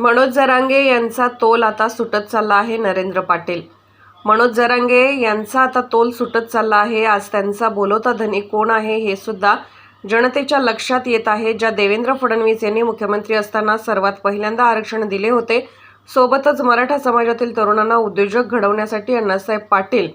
मनोज जरांगे यांचा तोल आता सुटत चालला आहे नरेंद्र पाटील. मनोज जरांगे यांचा आता तोल सुटत चालला आहे. आज त्यांचा बोलवता धनी कोण आहे हे सुद्धा जनतेच्या लक्षात येत आहे. ज्या देवेंद्र फडणवीस यांनी मुख्यमंत्री असताना सर्वात पहिल्यांदा आरक्षण दिले होते सोबतच मराठा समाजातील तरुणांना उद्योजक घडवण्यासाठी अण्णासाहेब पाटील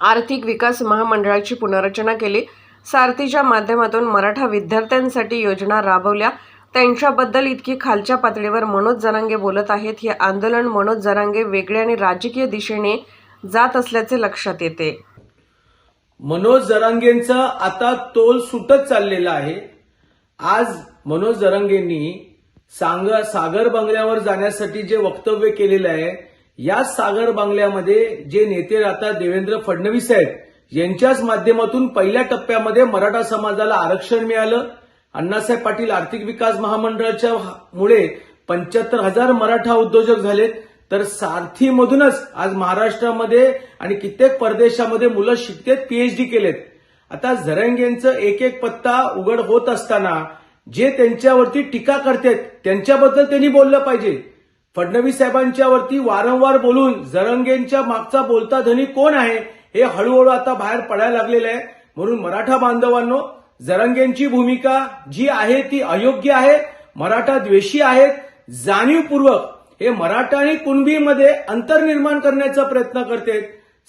आर्थिक विकास महामंडळाची पुनर्रचना केली. सारथीच्या माध्यमातून मराठा विद्यार्थ्यांसाठी योजना राबवल्या. त्यांच्याबद्दल इतकी खालच्या पातळीवर मनोज जरांगे बोलत आहेत. हे आंदोलन मनोज जरांगे वेगळे आणि राजकीय दिशेने जात असल्याचे लक्षात येते. मनोज जरांगेंचा आता तोल सुटत चाललेला आहे. आज मनोज जरांगेंनी सांग सागर बंगल्यावर जाण्यासाठी जे वक्तव्य केलेलं आहे या सागर बंगल्यामध्ये जे नेते राहतात देवेंद्र फडणवीस आहेत यांच्याच माध्यमातून पहिल्या टप्प्यामध्ये मराठा समाजाला आरक्षण मिळालं. अण्णासाहेब पाटील आर्थिक विकास महामंडळाच्या मुळे पंच्याहत्तर हजार मराठा उद्योजक झालेत. तर सारथीमधूनच आज महाराष्ट्रामध्ये आणि कित्येक परदेशामध्ये मुलं शिकतेत पीएचडी केलेत. आता झरंगेंचं एक एक पत्ता उघड होत असताना जे त्यांच्यावरती टीका करतात त्यांच्याबद्दल त्यांनी बोललं पाहिजे. फडणवीस साहेबांच्यावरती वारंवार बोलून जरंगेंच्या मागचा बोलता धनी कोण आहे हे हळूहळू आता बाहेर पडायला लागलेलं आहे. म्हणून मराठा बांधवांनो जरंगेंची भूमिका जी आहे ती अयोग्य आहे मराठा द्वेषी आहेत जाणीवपूर्वक हे मराठा आणि कुणबीमध्ये अंतर निर्माण करण्याचा प्रयत्न करते.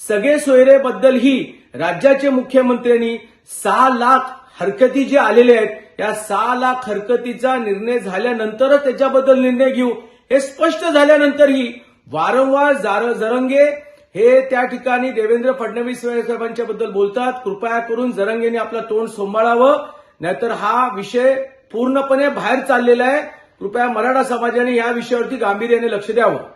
सगळे सोयरेबद्दल ही राज्याचे मुख्यमंत्र्यांनी सहा लाख हरकती जे आलेले आहेत या सहा लाख हरकतीचा निर्णय झाल्यानंतरच त्याच्याबद्दल निर्णय घेऊ हे स्पष्ट झाल्यानंतरही वारंवार जार- हे त्या ठिकाणी देवेंद्र फडणवीस साहेबांच्या बद्दल बोलतात. कृपया करून जरंगेने आपलं तोंड सांभाळावं. नाहीतर हा विषय पूर्णपणे बाहेर चाललेला आहे. कृपया मराठा समाजाने या विषयावरती गांभीर्याने लक्ष द्यावं.